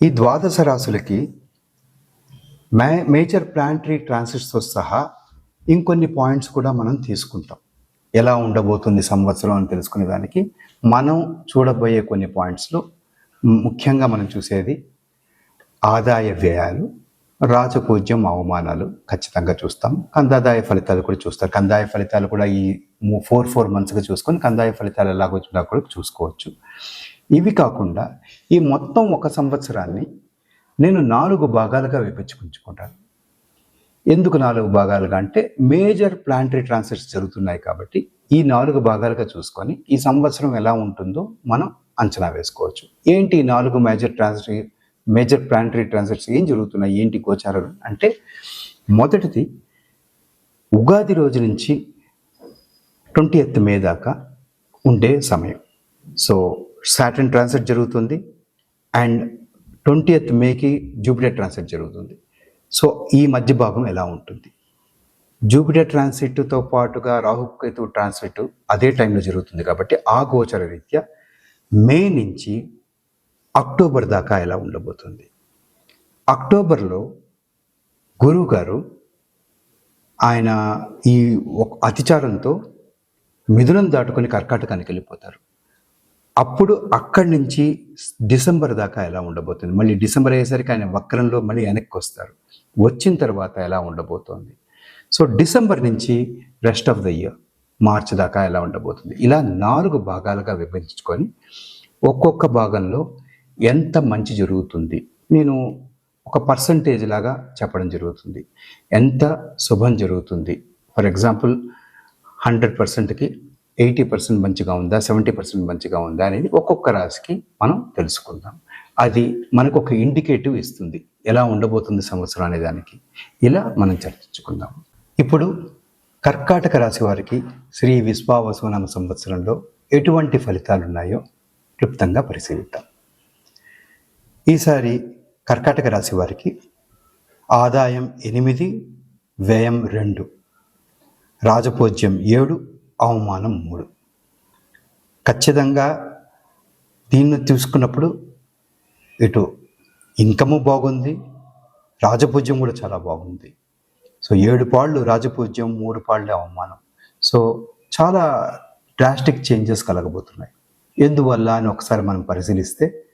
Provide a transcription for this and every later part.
ఈ ద్వాదశ రాశులకి మే major planetary ట్రాన్సిట్స్తో సహా ఇంకొన్ని పాయింట్స్ కూడా మనం తీసుకుంటాం. ఎలా ఉండబోతుంది సంవత్సరం అని తెలుసుకునే దానికి మనం చూడబోయే కొన్ని పాయింట్స్లో ముఖ్యంగా మనం చూసేది ఆదాయ వ్యయాలు రాజపూజ్యం అవమానాలు ఖచ్చితంగా చూస్తాం. కందాదాయ ఫలితాలు కూడా చూస్తారు. కందాయ ఫలితాలు కూడా ఈ ఫోర్ ఫోర్ మంత్స్గా చూసుకొని కందాయ ఫలితాలు ఎలాగో కూడా చూసుకోవచ్చు. ఇవి కాకుండా ఈ మొత్తం ఒక సంవత్సరాన్ని నేను నాలుగు భాగాలుగా విభజించుకుంటాను. ఎందుకు నాలుగు భాగాలుగా అంటే మేజర్ ప్లాంటరీ ట్రాన్సిట్స్ జరుగుతున్నాయి కాబట్టి ఈ నాలుగు భాగాలుగా చూసుకొని ఈ సంవత్సరం ఎలా ఉంటుందో మనం అంచనా వేసుకోవచ్చు. ఏంటి ఈ నాలుగు major transit major planetary transits ఏం జరుగుతున్నాయి ఏంటి గోచారాలు అంటే మొదటిది ఉగాది రోజు నుంచి ట్వంటీ ఎత్ మే దాకా ఉండే సమయం. సో సాటర్న్ ట్రాన్సిట్ జరుగుతుంది అండ్ ట్వంటీ ఎత్ మేకి జూపిటర్ ట్రాన్సిట్ జరుగుతుంది. సో ఈ మధ్య భాగం ఎలా ఉంటుంది? జూపిటర్ ట్రాన్సిట్తో పాటుగా రాహుకేతు ట్రాన్సిట్ అదే టైంలో జరుగుతుంది కాబట్టి ఆ గోచర రీత్యా మే నుంచి అక్టోబర్ దాకా ఎలా ఉండబోతుంది? అక్టోబర్లో గురువు గారు ఆయన ఈ అతిచారంతో మిథునం దాటుకొని కర్కాటకానికి వెళ్ళిపోతారు. అప్పుడు అక్కడి నుంచి డిసెంబర్ దాకా ఎలా ఉండబోతుంది? మళ్ళీ డిసెంబర్ అయ్యేసరికి ఆయన వక్రంలో మళ్ళీ వెనక్కి వస్తారు. వచ్చిన తర్వాత ఎలా ఉండబోతోంది? సో డిసెంబర్ నుంచి rest of the year March దాకా ఎలా ఉండబోతుంది? ఇలా నాలుగు భాగాలుగా విభజించుకొని ఒక్కొక్క భాగంలో ఎంత మంచి జరుగుతుంది? నేను ఒక పర్సంటేజ్ లాగా చెప్పడం జరుగుతుంది. ఎంత శుభం జరుగుతుంది? ఫర్ ఎగ్జాంపుల్ హండ్రెడ్ పర్సెంట్కి ఎయిటీ పర్సెంట్ మంచిగా ఉందా? సెవెంటీ పర్సెంట్ మంచిగా ఉందా? అనేది ఒక్కొక్క రాశికి మనం తెలుసుకుందాం. అది మనకు ఒక ఇండికేటివ్ ఇస్తుంది. ఎలా ఉండబోతుంది సంవత్సరం అనే దానికి. ఇలా మనం చర్చించుకుందాం. ఇప్పుడు కర్కాటక రాశి వారికి శ్రీ విశ్వావసునామ సంవత్సరంలో ఎటువంటి ఫలితాలు ఉన్నాయో క్లుప్తంగా పరిశీలిద్దాం. ఈసారి కర్కాటక రాశి వారికి ఆదాయం ఎనిమిది వ్యయం రెండు రాజపూజ్యం ఏడు అవమానం మూడు. ఖచ్చితంగా దీన్ని తీసుకున్నప్పుడు ఇటు ఇన్కము బాగుంది రాజపూజ్యం కూడా చాలా బాగుంది. సో ఏడు పాళ్ళు రాజపూజ్యం మూడు పాళ్ళే అవమానం. సో చాలా డ్రాస్టిక్ చేంజెస్ కలగబోతున్నాయి. ఎందువల్ల అని ఒకసారి మనం పరిశీలిస్తే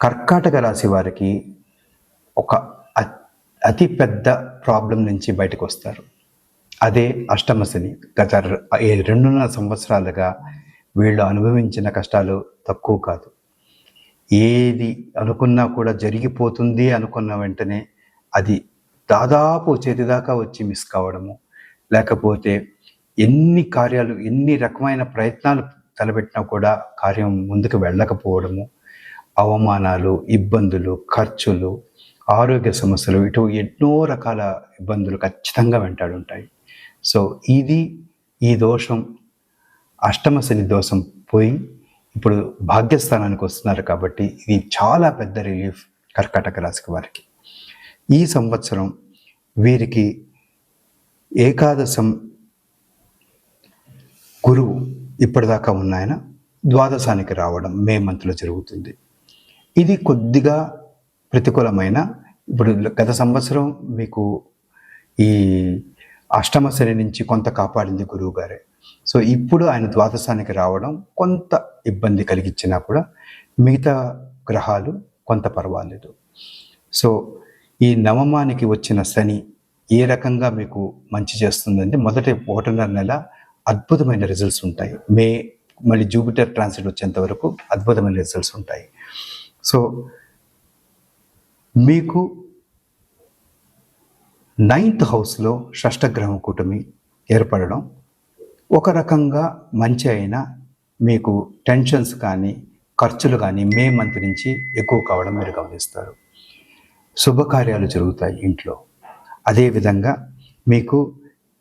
కర్కాటక రాశి వారికి ఒక అతి పెద్ద ప్రాబ్లం నుంచి బయటకు వస్తారు. అదే అష్టమ శని గత ఈ రెండున్నర సంవత్సరాలుగా వీళ్ళు అనుభవించిన కష్టాలు తక్కువ కాదు. ఏది అనుకున్నా కూడా జరిగిపోతుంది అనుకున్న వెంటనే అది దాదాపు చేతిదాకా వచ్చి మిస్ కావడము. లేకపోతే ఎన్ని కార్యాలు ఎన్ని రకమైన ప్రయత్నాలు తలపెట్టినా కూడా కార్యం ముందుకు వెళ్ళకపోవడము. అవమానాలు ఇబ్బందులు ఖర్చులు ఆరోగ్య సమస్యలు ఇటు ఎన్నో రకాల ఇబ్బందులు ఖచ్చితంగా వెంటాడుంటాయి. సో ఇది ఈ దోషం అష్టమ శని దోషం పోయి ఇప్పుడు భాగ్యస్థానానికి వస్తున్నారు కాబట్టి ఇది చాలా పెద్ద రిలీఫ్ కర్కాటక రాశికి వారికి. ఈ సంవత్సరం వీరికి ఏకాదశం గురువు ఇప్పటిదాకా ఉన్నాయన ద్వాదశానికి రావడం మే మంత్లో జరుగుతుంది. ఇది కొద్దిగా ప్రతికూలమైన ఇప్పుడు గత సంవత్సరం మీకు ఈ అష్టమ శని నుంచి కొంత కాపాడింది గురువు గారే సో ఇప్పుడు ఆయన ద్వాదశానికి రావడం కొంత ఇబ్బంది కలిగించినా కూడా మిగతా గ్రహాలు కొంత పర్వాలేదు. సో ఈ నవమానికి వచ్చిన శని ఏ రకంగా మీకు మంచి చేస్తుందంటే మొదటి ఒకటిన్నర నెల అద్భుతమైన రిజల్ట్స్ ఉంటాయి. మే మళ్ళీ జూపిటర్ ట్రాన్సిట్ వచ్చేంత వరకు అద్భుతమైన రిజల్ట్స్ ఉంటాయి. సో మీకు నైన్త్ హౌస్లో షష్టగ్రహం కూటమి ఏర్పడడం ఒక రకంగా మంచి అయినా మీకు టెన్షన్స్ కానీ ఖర్చులు కానీ మే మంత్ నుంచి ఎక్కువ కావడం మీరు గమనిస్తారు. శుభకార్యాలు జరుగుతాయి ఇంట్లో. అదేవిధంగా మీకు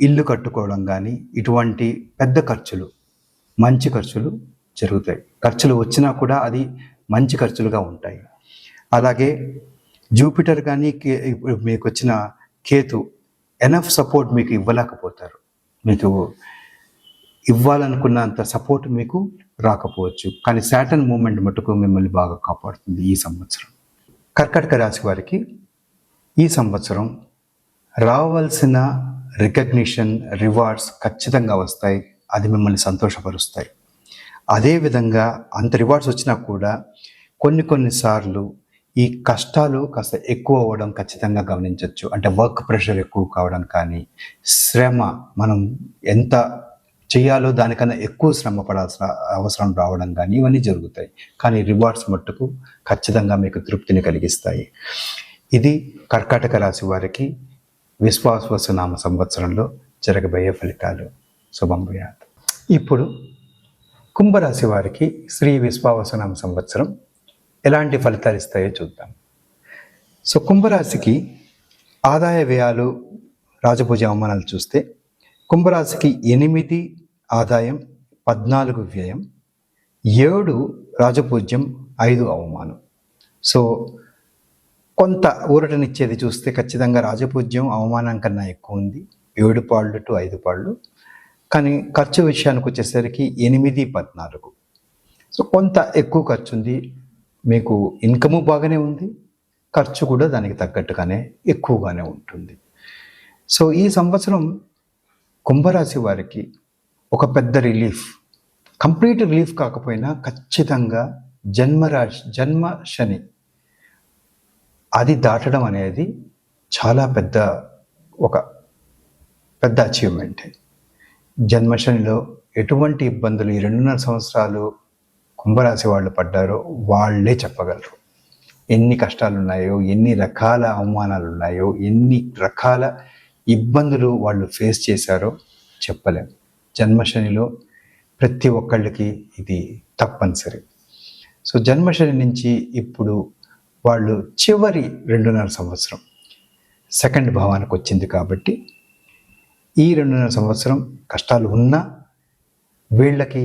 ఇల్లు కట్టుకోవడం కానీ ఇటువంటి పెద్ద ఖర్చులు మంచి ఖర్చులు జరుగుతాయి. ఖర్చులు వచ్చినా కూడా అది మంచి ఖర్చులుగా ఉంటాయి. అలాగే జూపిటర్ కానీ మీకు వచ్చిన కేతు ఎనఫ్ సపోర్ట్ మీకు ఇవ్వలేకపోతారు. మీకు ఇవ్వాలనుకున్నంత సపోర్ట్ మీకు రాకపోవచ్చు. కానీ శాటన్ మూమెంట్ మటుకు మిమ్మల్ని బాగా కాపాడుతుంది ఈ సంవత్సరం. కర్కటక రాశి వారికి ఈ సంవత్సరం రావాల్సిన రికగ్నిషన్ రివార్డ్స్ ఖచ్చితంగా వస్తాయి. అది మిమ్మల్ని సంతోషపరుస్తాయి. అదేవిధంగా అంత రివార్డ్స్ వచ్చినా కూడా కొన్ని కొన్నిసార్లు ఈ కష్టాలు కాస్త ఎక్కువ అవ్వడం ఖచ్చితంగా గమనించవచ్చు అంటే వర్క్ ప్రెషర్ ఎక్కువ కావడం కానీ శ్రమ మనం ఎంత చేయాలో దానికన్నా ఎక్కువ శ్రమ పడాల్సిన అవసరం రావడం కానీ ఇవన్నీ జరుగుతాయి. కానీ రివార్డ్స్ మట్టుకు ఖచ్చితంగా మీకు తృప్తిని కలిగిస్తాయి. ఇది కర్కాటక రాశి వారికి విశ్వాసనామ సంవత్సరంలో జరగబోయే ఫలితాలు. శుభం ఇప్పుడు కుంభరాశి వారికి శ్రీ విశ్వావసనామ సంవత్సరం ఎలాంటి ఫలితాలు ఇస్తాయో చూద్దాం. సో కుంభరాశికి ఆదాయ వ్యయాలు రాజపూజ అవమానాలు చూస్తే కుంభరాశికి ఎనిమిది ఆదాయం పద్నాలుగు వ్యయం ఏడు రాజపూజ్యం ఐదు అవమానం. సో కొంత ఊరటనిచ్చేది చూస్తే ఖచ్చితంగా రాజపూజ్యం అవమానం కన్నా ఎక్కువ ఉంది. ఏడు పాళ్ళు టు ఐదు పాళ్ళు. కానీ ఖర్చు విషయానికి వచ్చేసరికి ఎనిమిది పద్నాలుగు. సో కొంత ఎక్కువ ఖర్చు ఉంది మీకు ఇన్కము బాగానే ఉంది ఖర్చు కూడా దానికి తగ్గట్టుగానే ఎక్కువగానే ఉంటుంది. సో ఈ సంవత్సరం కుంభరాశి వారికి ఒక పెద్ద రిలీఫ్ కంప్లీట్ రిలీఫ్ కాకపోయినా ఖచ్చితంగా జన్మరాశి జన్మ శని అది దాటడం అనేది చాలా పెద్ద ఒక పెద్ద అచీవ్మెంట్ జన్మశనిలో ఎటువంటి ఇబ్బందులు ఈ రెండున్నర సంవత్సరాలు కుంభరాశి వాళ్ళు పడ్డారో వాళ్ళే చెప్పగలరు. ఎన్ని కష్టాలు ఉన్నాయో ఎన్ని రకాల అవమానాలు ఉన్నాయో ఎన్ని రకాల ఇబ్బందులు వాళ్ళు ఫేస్ చేశారో చెప్పలేం. జన్మశనిలో ప్రతి ఒక్కళ్ళకి ఇది తప్పనిసరి. సో జన్మశని నుంచి ఇప్పుడు వాళ్ళు చివరి రెండున్నర సంవత్సరం సెకండ్ భావానికి వచ్చింది కాబట్టి ఈ రెండున్నర సంవత్సరం కష్టాలు ఉన్నా వీళ్ళకి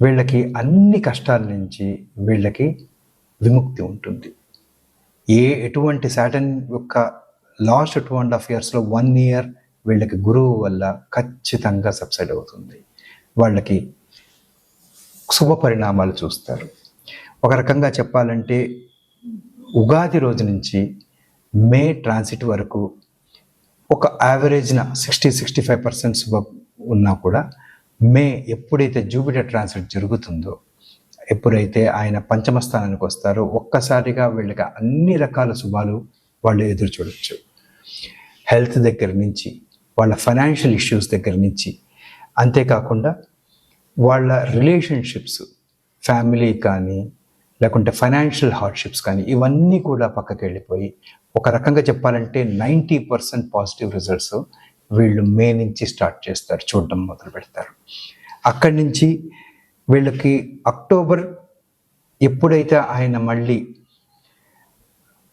వీళ్ళకి అన్ని కష్టాల నుంచి వీళ్ళకి విముక్తి ఉంటుంది. ఏ ఎటువంటి శాటన్ యొక్క లాస్ట్ టూ అండ్ హాఫ్ ఇయర్స్లో వన్ ఇయర్ వీళ్ళకి గురువు వల్ల ఖచ్చితంగా సబ్సైడ్ అవుతుంది. వాళ్ళకి శుభ పరిణామాలు చూస్తారు. ఒక రకంగా చెప్పాలంటే ఉగాది రోజు నుంచి మే ట్రాన్సిట్ వరకు ఒక యావరేజ్న సిక్స్టీ సిక్స్టీ ఫైవ్ పర్సెంట్ శుభ ఉన్నా కూడా మే ఎప్పుడైతే జూపిటర్ ట్రాన్సిట్ జరుగుతుందో ఎప్పుడైతే ఆయన పంచమ స్థానానికి వస్తారో ఒక్కసారిగా వీళ్ళకి అన్ని రకాల శుభాలు వాళ్ళు ఎదురు చూడొచ్చు. హెల్త్ దగ్గర నుంచి వాళ్ళ ఫైనాన్షియల్ ఇష్యూస్ దగ్గర నుంచి. అంతేకాకుండా వాళ్ళ రిలేషన్షిప్స్ ఫ్యామిలీ కానీ లేకుంటే ఫైనాన్షియల్ హార్డ్షిప్స్ కానీ ఇవన్నీ కూడా పక్కకి వెళ్ళిపోయి ఒక రకంగా చెప్పాలంటే నైంటీ పర్సెంట్ పాజిటివ్ రిజల్ట్స్ వీళ్ళు మే నుంచి స్టార్ట్ చేస్తారు చూడడం మొదలు పెడతారు. అక్కడి నుంచి వీళ్ళకి అక్టోబర్ ఎప్పుడైతే ఆయన మళ్ళీ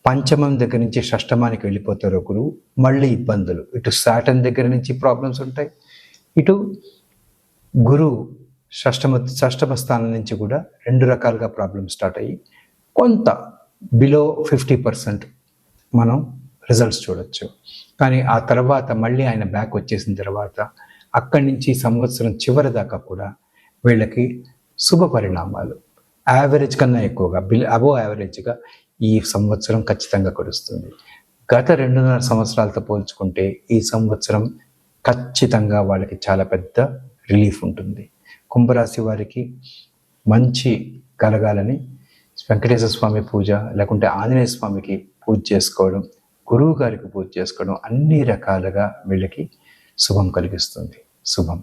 పంచమం దగ్గర నుంచి షష్టమానికి వెళ్ళిపోతారో గురువు మళ్ళీ ఇబ్బందులు. ఇటు సాటన్ దగ్గర నుంచి ప్రాబ్లమ్స్ ఉంటాయి. ఇటు గురువు షష్టమ షష్టమ స్థానం నుంచి కూడా రెండు రకాలుగా ప్రాబ్లమ్స్ స్టార్ట్ అయ్యి కొంత బిలో ఫిఫ్టీ పర్సెంట్ మనం రిజల్ట్స్ చూడొచ్చు. కానీ ఆ తర్వాత మళ్ళీ ఆయన బ్యాక్ వచ్చేసిన తర్వాత అక్కడి నుంచి సంవత్సరం చివరి దాకా కూడా వీళ్ళకి శుభ పరిణామాలు. యావరేజ్ కన్నా ఎక్కువగా బిల్ అబో యావరేజ్గా ఈ సంవత్సరం ఖచ్చితంగా కురుస్తుంది. గత రెండున్నర సంవత్సరాలతో పోల్చుకుంటే ఈ సంవత్సరం ఖచ్చితంగా వాళ్ళకి చాలా పెద్ద రిలీఫ్ ఉంటుంది. కుంభరాశి వారికి మంచి కలగాలని వెంకటేశ్వర స్వామి పూజ లేకుంటే ఆంజనేయ స్వామికి పూజ చేసుకోవడం గురువు గారికి పూజ చేసుకోవడం అన్ని రకాలుగా వీళ్ళకి శుభం కలిగిస్తుంది. శుభం.